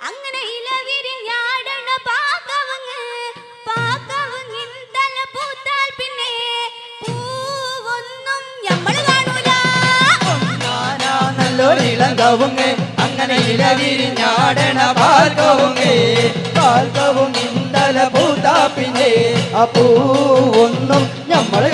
അങ്ങനെ ഇലവിരിഞ്ഞാടണ പാക്കവങ്ങ് പാക്കവങ്ങിൻ തല പൂത്താൽ പിന്നെ ഞമ്മൾ കാണൂല. നല്ലൊരിളം കവുങ്ങ് അങ്ങനെ ഇലവിരിഞ്ഞാടണ പാൽക്കവുങ്ങ് പാൽക്കവും ഇന്തല പൂത്താപ്പിന്റെ ആ പൂവൊന്നും നമ്മൾ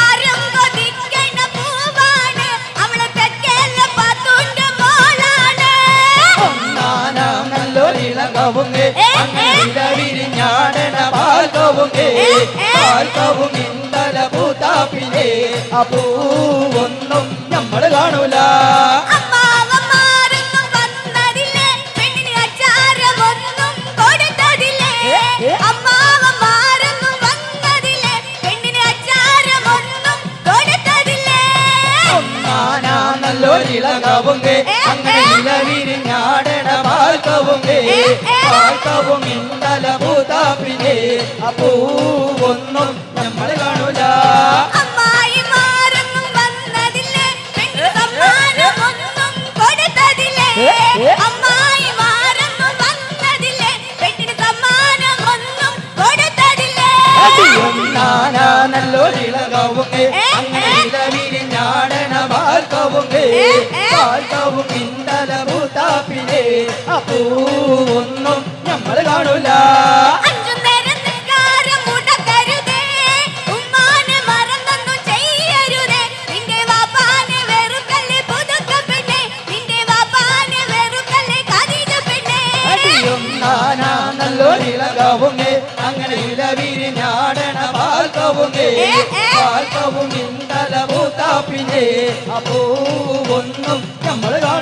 ആരും കൊതിക്കണ പൂവാണ് അവൾ തെക്കേലെ പത്തൂന്റെ മോളാണ്. നാനാം നല്ലൊരിളകവുങ്ങ് അങ്ങനെ വിരിഞ്ഞാടണ പാൽക്കവുങ്ങ് പാർക്കവും ഇന്നല പൂതാപ്പിലെ ഒന്നും നമ്മൾ കാണൂല. നല്ലൊരിളകവുങ്ങ് അങ്ങനെ വിരിഞ്ഞാടണ പാൽക്കവുങ്ങ് പാൽക്കവും ഇന്തല പൂത്താപ്പിലെ ആ പൂവൊന്നും നമ്മൾ കാണൂല. അമ്മായിമാരൊന്നും വന്നതില്ലേ? പെണ്ണിന് സമ്മാനമൊന്നും കൊടുത്തതില്ലേ അമ്മായിമാരൊന്നും വന്നതില്ലേ? പെണ്ണിന് നമ്മൾ കൊടുത്തതില്ലേ വിരിഞ്ഞാടണ പാൽക്കവുങ്ങ് പാൽക്കവും ഇന്തല പൂത്താപ്പിലെ ആ ഒന്നും നമ്മൾ കാണൂല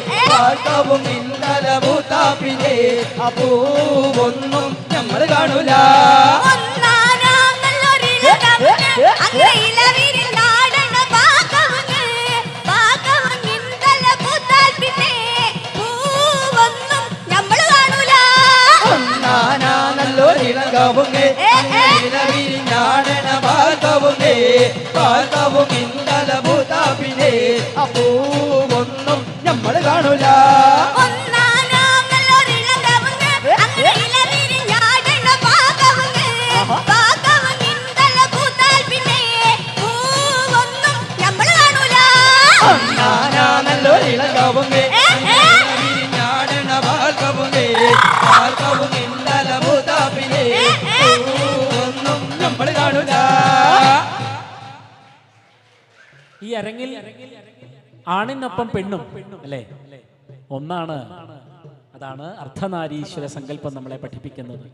പാൽക്കവുങ്ങ് പാൽക്കവും ഇന്തല അപ്പൂവൊന്നും നമ്മൾ കാണൂല നല്ലൊരിളകവുങ്ങ് അങ്ങയിലവിരിഞ്ഞാടണ പാക്കവുങ്ങ്. പാക്കവുങ്ങിന്തല പൂത്താൽ പിന്നെ കാണൂല. ഈ അരങ്ങിൽ അരങ്ങിൽ അരങ്ങിൽ ആണിനൊപ്പം പെണ്ണും അല്ലേ? ഒന്നാണ് അതാണ് അർദ്ധനാരീശ്വര സങ്കല്പം നമ്മളെ പഠിപ്പിക്കുന്നത്.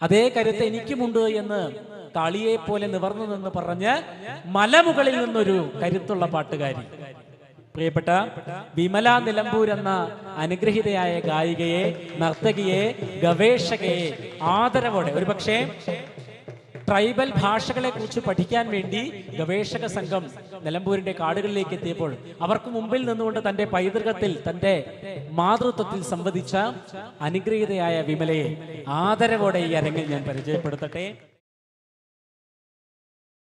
അതേ കരുത്ത് എനിക്കുമുണ്ട് എന്ന് കാളിയെ പോലെ നിവർന്നു നിന്ന് പറഞ്ഞ് മലമുകളിൽ നിന്നൊരു കരുത്തുള്ള പാട്ടുകാരി. പ്രിയപ്പെട്ട വിമല നിലമ്പൂർ എന്ന അനുഗ്രഹിതയായ ഗായികയെ നർത്തകിയെ ഗവേഷകയെ ആദരവോടെ ഒരുപക്ഷെ ട്രൈബൽ ഭാഷകളെ കുറിച്ച് പഠിക്കാൻ വേണ്ടി ഗവേഷക സംഘം നിലമ്പൂരിന്റെ കാടുകളിലേക്ക് എത്തിയപ്പോൾ അവർക്ക് മുമ്പിൽ നിന്നുകൊണ്ട് തന്റെ പൈതൃകത്തിൽ തന്റെ മാതൃത്വത്തിൽ സംവദിച്ച അനുഗ്രഹീതയായ വിമലയെ ആദരവോടെ ഈ അരങ്ങിൽ ഞാൻ പരിചയപ്പെടുത്തട്ടെ.